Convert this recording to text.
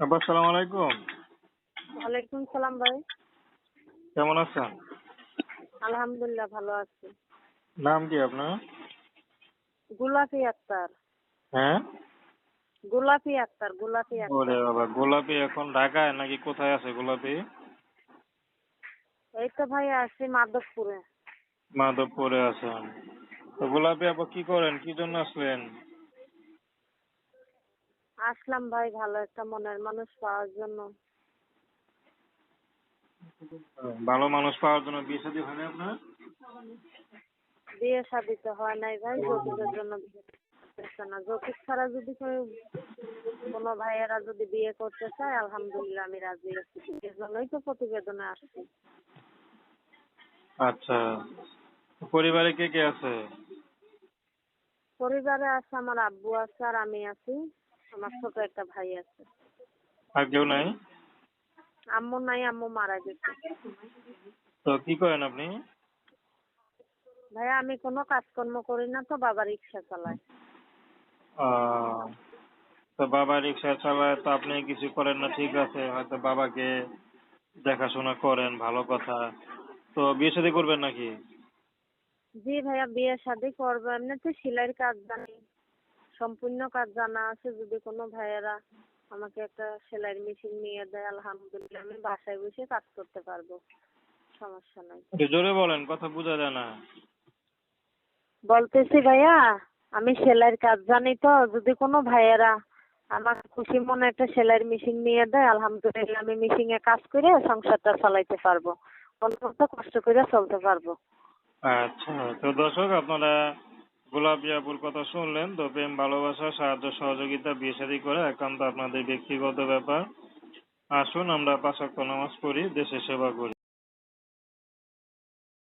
আপা সালাম আলাইকুম। ওয়ালাইকুম সালাম ভাই। কেমন আছেন? আলহামদুলিল্লাহ ভালো আছি। নাম কি আপনার? গোলাপি আক্তার। হ্যাঁ? গোলাপি আক্তার গোলাপি ওরে আক্তার বাবা গোলাপি এখন ঢাকায় নাকি কোথায় আছে গোলাপি? এই তো ভাই আছি মাধবপুরে। মাধবপুরে আছেন। তো গোলাপি আপা কি করেন? কি জন্য আসলেন? আসলাম ভাই ভালো একটা মনের মানুষ পাওয়ার জন্য। ভালো মানুষ পাওয়ার জন্য বিয়ে শাদী হয়নি আপনার? বিয়ে শাদি তো হয় নাই ভাই যৌতুকের জন্য না। যৌতুক ছাড়া যদি কোনো ভাইয়েরা যদি বিয়ে করতে চায় আলহামদুলিল্লাহ আমি রাজি আছি। এর জন্যই তো প্রতিবেদনে আসছি। আচ্ছা পরিবারে কে কে আছে? পরিবারে আছে আমার আব্বু আছে আর আমি আছি। আমার ছোট একটা ভাই আছে। আর কেউ নাই? আম্মু নাই আম্মু মারা গেছে। তো কি করেন আপনি? ভাইয়া আমি কোনো কাজকর্ম করি না তো বাবা রিক্সা চালায়। তো বাবা রিক্সা চালায় তো আপনি কিছু করেন না ঠিক আছে হয়তো বাবাকে দেখাশোনা করেন ভালো কথা। তো বিয়ে শাদী করবেন নাকি? জি ভাইয়া বিয়ে শাদি করব। এমনিতে সেলাইয়ের কাজ জানি সম্পূর্ণ কাজ জানা আছে। যদি কোনো ভাইয়েরা আমাকে একটা সেলাইয়ের মেশিন নিয়ে দেয় আলহামদুলিল্লাহ আমি বাসায় বসে কাজ করতে পারব। সমস্যা নাই। জোরে বলেন কথা বোঝা যায় না। বলতেছি ভাইয়া আমি সেলাইয়ের কাজ জানি তো যদি কোনো ভাইয়েরা আমার খুশি মনে একটা সেলাইয়ের মেশিন নিয়ে দেয় আলহামদুলিল্লাহ আমি মেশিনে কাজ করে সংসারটা চালাইতে পারব। অন্তত কষ্ট করে চলতে পারব। আচ্ছা তো দর্শক আপনারা গোলাপি আপুর কথা শুনলেন, তো প্রেম, ভালোবাসা, সাহায্য, সহযোগিতা, বিয়ে করে একান্ত আপনাদের ব্যক্তিগত ব্যাপার। আসুন আমরা পাঁচ ওয়াক্ত নামাজ পড়ি, দেশের সেবা করি।